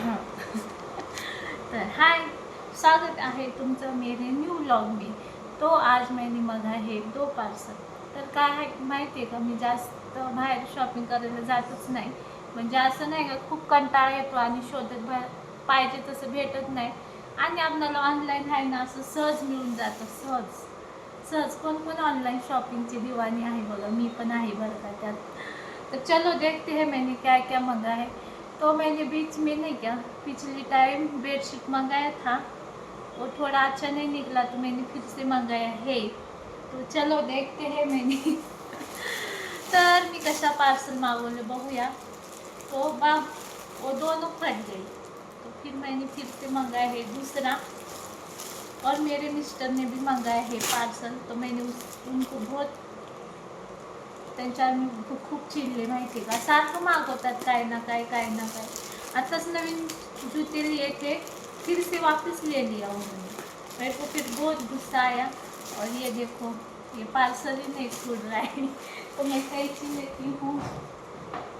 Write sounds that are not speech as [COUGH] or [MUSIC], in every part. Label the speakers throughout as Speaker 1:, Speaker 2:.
Speaker 1: हां. तर हाय स्वागत आहे तुमचं मेरे न्यू ब्लॉग मी. तो आज मैंने मगा हे दो पार्सल तर काय आहे माहिती आहे का? मी जास्त बाहेर शॉपिंग करायला जातच नाही. म्हणजे असं नाही का खूप कंटाळा येतो आणि शोधत बाहेर पाहिजे तसं भेटत नाही. आणि आपल्याला ऑनलाईन आहे ना असं सहज मिळून जातं सहज. सहज कोण कोण ऑनलाईन शॉपिंगची दिवाणी आहे बघा मी पण आहे बरं का त्यात. तर चलो देखते हे मैंने क्या क्या मंगा है. तो मैंने बीच में नहीं क्या पिछली टाइम बेडशीट मंगाया था। वो थोड़ा अच्छा नहीं निकला तो मैंने फिर से मंगाया, है तो चलो देखते हैं मैंने। तर मी कशा पार्सल मागवले बघूया तो बा, वो दोनों फट गई तो फिर मैंने फिर से मंगाया है दूसरा। और मेरे मिस्टर ने भी मंगाया है पार्सल तो मैंने उस, उनको बहुत त्यांच्या खूप खूप चिडले माहिती का? सारखं मागवतात काय ना काय काय ना काय. आताच नवीन जूते लिए थे फिर से वापस ले लिया उन्होंने. मेरे को फिर बहुत गुस्सा आया. और ये देखो ये पार्सल ही नहीं खुल रहा है। [LAUGHS] तो मैं कैची लेती हूँ।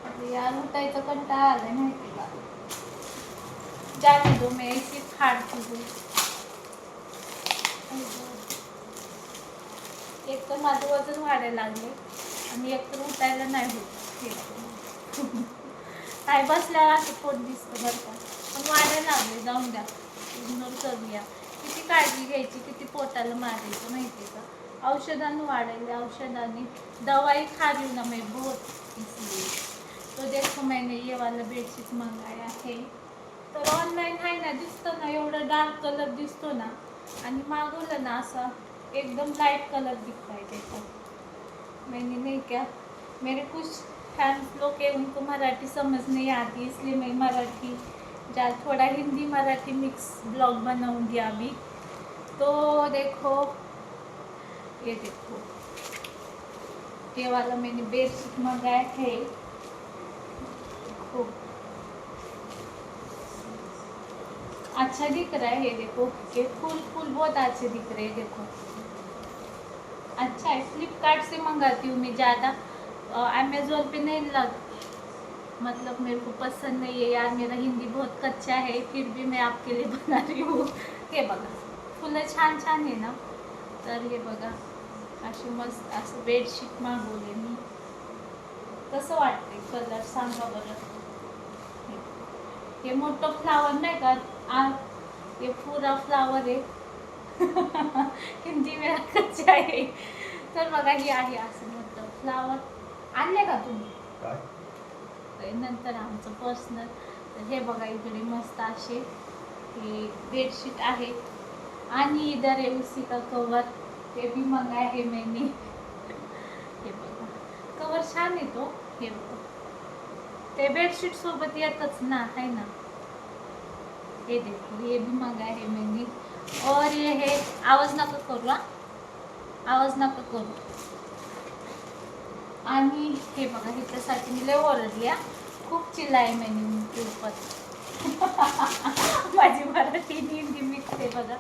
Speaker 1: अरे यार उठायचं कंटाळा आलाय माहिती का जाने दो मैं ऐसे फाड़ती हूँ एक तर माझं वजन वाढायला लागले. आणि एक तर उठायला नाही होत. काय बसल्यावर असं पोट दिसतं बरं का. पण वाढायला लागले जाऊन द्या. इग्नोर करूया किती काळजी घ्यायची किती पोटाला मारायचं माहिती आहे का? औषधानं वाढायला औषधाने दवाई खा रही ना मी बहुत इसलिए तो देखो मैंने ये वाला बेडशीट मंगाया है तर ऑनलाईन आहे ना दिसतं ना एवढं डार्क कलर दिसतो ना. आणि मागवलं ना असा एकदम लाइट कलर दिसत आहे त्याचा. मैंने नहीं क्या। मेरे कुछ फैंस लोग हैं, उनको मराठी समझ नहीं आती, इसलिए मैं मराठी जा, थोड़ा हिंदी मराठी मिक्स ब्लॉग बनाऊँगी अभी। तो देखो, ये देखो। ये वाला मैंने बेडशीट मंगाया है अच्छा दिख रहा है, ये देखो। ये फूल फूल बहुत अच्छे दिख रहे हैं, देखो। अच्छा है फ्लिपकार्ट से मंगाती हूँ मैं ज़्यादा। अमेज़ोन पे नहीं लग मतलब मेरे को पसंद नहीं है यार मेरा हिंदी बहुत कच्चा है फिर भी मैं आपके लिए बना रही हूँ। हे बघा फुलं छान छान आहे ना? तर हे बघा अशी मस्त असं बेडशीट मागवले मी. कसं वाटते कलर सांगा बरं. हे. मोठं फ्लावर नाही का? आ ये पुरा फ्लावर आहे. हिंदी मेरा कच्चा आहे. तर बघा हे आहे असं मोठं फ्लावर आणले का तुम्ही? नंतर आमचं पर्सनल तर हे बघा इकडे मस्त असे हे बेडशीट आहे. आणि इधर आहे उसी का कवर ते भी मंगाया है मैंने हे बघा. कवर छान येतो हे बघा. ते बेडशीट सोबत येतच ना आहे ना? हे देखो ये भी मंगाया है मैंने और ये है आवाज नका करू हा? आवाज नका करू। आणि हे बघा हिच्यासाठी मी लय ओरडली हा. खूप चिल्लाय आहे उनके ऊपर. [LAUGHS] माझी मराठी हिंदी मिक्स आहे बघा.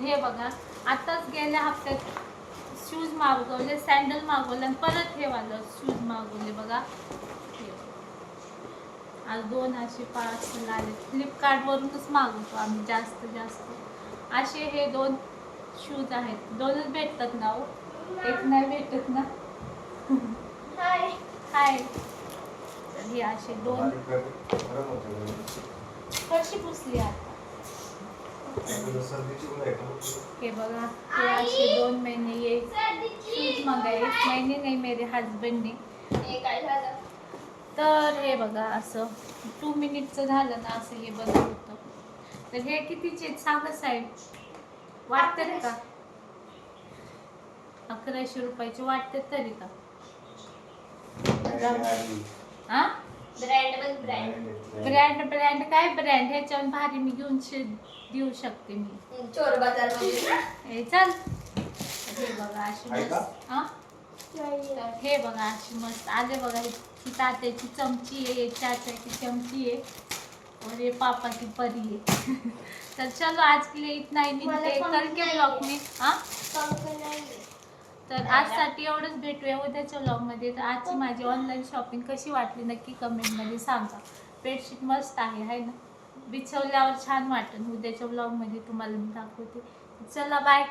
Speaker 1: हे बघा आताच गेल्या हप्त्यात शूज मागवले सँडल मागवले आणि परत हे वालं शूज मागवले बघा. आज दोन असे पाच आले फ्लिपकार्टवरूनच मागवतो आम्ही जास्त जास्त. असे हे दोन शूज आहेत. दोनच भेटतात ना हो? एक नाही भेटत ना? हाय तर हे असे दोन. फरशी पुसली आता? हे बघा हे असे दोन महिने ये शूज मागाय महिने नाही मेरे हजबंड ने. तर हे बघा असं टू मिनिटचं झालं ना असं हे बंद होतं. तर हे कितीचे सांगा साहेब. वाटतं का? अकराशे रुपयाचे वाटते तरी का? हा?
Speaker 2: ब्रँड ब्रँड
Speaker 1: ब्रँड ब्रँड काय ब्रँड ह्याच्यावर भारी मी घेऊन देऊ शकते मी.
Speaker 2: चोर बाजारमध्ये ना?
Speaker 1: हे चल. हे बघा अशी? मस्त हा? तर हे बघा अशी मस्त. आले बघा ही तात्याची चमची आहे ये चाचाची चमची आहे. और ये पापा की परी है [LAUGHS] तर चलो आज के लिए इतना ही मिलते हैं
Speaker 2: मला
Speaker 1: कल के
Speaker 2: पंख
Speaker 1: ब्लॉग. में हा तर आजसाठी एवढंच भेटूया उद्याच्या ब्लॉगमध्ये तर आजची माझी ऑनलाईन शॉपिंग कशी वाटली नक्की कमेंटमध्ये सांगा. बेडशीट मस्त आहे हाय ना? बिछवल्यावर छान वाटेल उद्याच्या ब्लॉगमध्ये तुम्हाला मी दाखवते. चला बाय